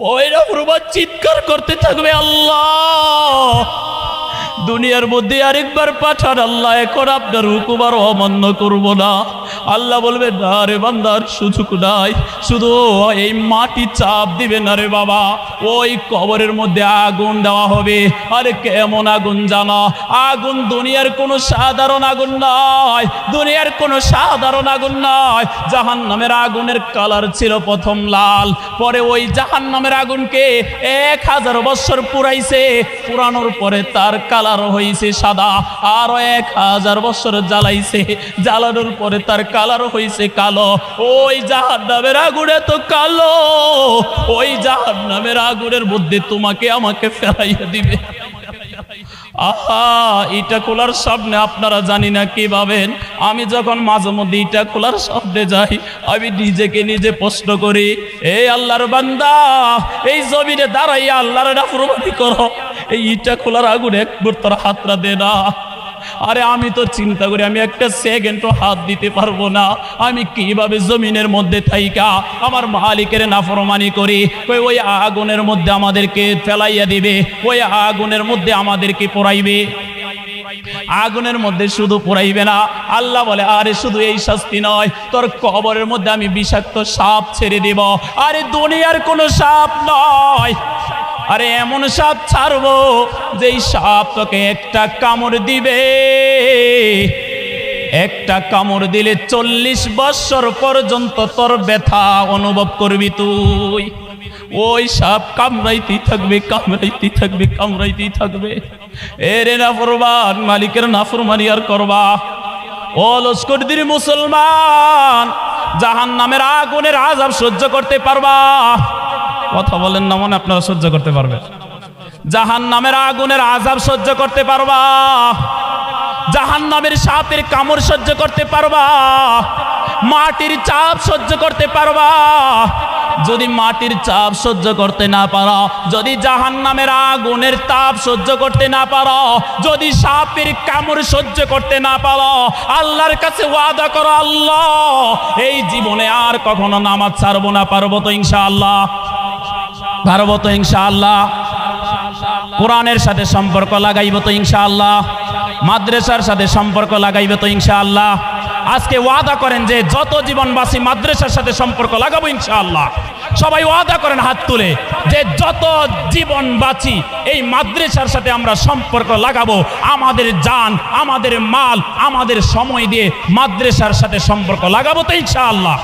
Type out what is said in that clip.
ওই রহমান চিৎকার করতে থাকবে, আল্লাহ। দুনিয়ার মধ্যে আরেকবার পাঠান, আল্লাহ, এখন আপনার হুকুমার অমান্য করব না। আল্লাহ বলবে, না রে বান্দার সুযোগ নাই। শুধু এই মাটি চাপ দিবে না রে বাবা। ওই কবরের মধ্যে আগুন দেওয়া হবে। আরে কেমন আগুন জানা? আগুন দুনিয়ার কোনো সাধারণ আগুন নয় দুনিয়ার কোনো সাধারণ আগুন নয় জাহান নামের আগুনের কালার ছিল প্রথম লাল। পরে ওই জাহান নামের আগুনকে এক হাজার বছর পুরাইছে। পুরানোর পরে তার কালার হয়েছে সাদা। আরও এক হাজার বছর জ্বালাইছে। জ্বালানোর পরে তার কালার হয়েছে কালো। ওই জাহান নামের আগুনে তো কালো। ওই জাহান নামের আগুনের মধ্যে তোমাকে আমাকে ফেলাইয়া দিবে। আহা, ইটা খোলার সামনে আপনারা জানি না কি ভাবেন। আমি যখন মাঝে মধ্যে ইটা খোলার সামনে যাই, আমি নিজেকে নিজে প্রশ্ন করি এই আল্লাহর বান্দা, এই জমিনে দাঁড়াইয়া আল্লাহর নাফরমানি করো। এই ইটা খোলার আগুন একবার তোর হাতরা দে না। আরে আমি তো চিন্তা করি আমি একটা সেকেন্ডও হাত দিতে পারব না। আমি কীভাবে জমিনের মধ্যে থাইকা? আমার মালিকের নাফরমানি করি। ওই ওই আগুনের মধ্যে আমাদেরকে ফেলাইয়া দিবে। ওই আগুনের মধ্যে আমাদেরকে পড়াইবে। আগুনের মধ্যে শুধু পোড়াইবে না। আল্লাহ বলে, আরে শুধু এই শাস্তি নয়, তোর কবরের মধ্যে আমি বিষাক্ত সাপ ছেড়ে দিব। আরে দুনিয়ার কোনো সাপ নয়। আরে এমন সাপ ছাড়বো, যেই সাপ তোকে একটা কামড় দিবে। একটা কামড় দিলে চল্লিশ বৎসর পর্যন্ত তোর ব্যথা অনুভব করবি তুই। ওই সাপ কামড়াইতেই থাকবে কামড়াইতেই থাকবে কামড়াইতেই থাকবে। এরে নাফরমান, মালিকের নাফরমানি আর করবা। ও লস্কর দিন মুসলমান জাহান নামের আগুনের আজাব সহ্য করতে পারবা। কথা বলেন না মনে আপনারা সহ্য করতে পারবেন। জাহান নামের আগুনের আজাব সহ্য করতে পারবা। জাহান নামের সাপের কামড় সহ্য করতে পারবা। মাটির চাপ সহ্য করতে পারবা। যদি মাটির চাপ সহ্য করতে না পারো, যদি জাহান নামের আগুনের তাপ সহ্য করতে না পারো, যদি সাপের কামড় সহ্য করতে না পারো, আল্লাহর কাছে ওয়াদা করো, আল্লাহ, এই জীবনে আর কখনো নামাজ ছাড়বো না, পারব তো ইনশাআল্লাহ। পারব তো ইনশাআল্লাহ। কোরআনের সাথে সম্পর্ক লাগাইব তো ইনশাআল্লাহ। মাদ্রাসার সাথে সম্পর্ক লাগাইবে তো ইনশাআল্লাহ। আজকে ওয়াদা করেন যে যত জীবনবাসী মাদ্রাসার সাথে সম্পর্ক লাগাবো ইনশাআল্লাহ। সবাই ওয়াদা করেন হাত তুলে যে যত জীবন বাঁচি এই মাদ্রাসার সাথে আমরা সম্পর্ক লাগাবো। আমাদের জান, আমাদের মাল, আমাদের সময় দিয়ে মাদ্রাসার সাথে সম্পর্ক লাগাবো তো ইনশাআল্লাহ।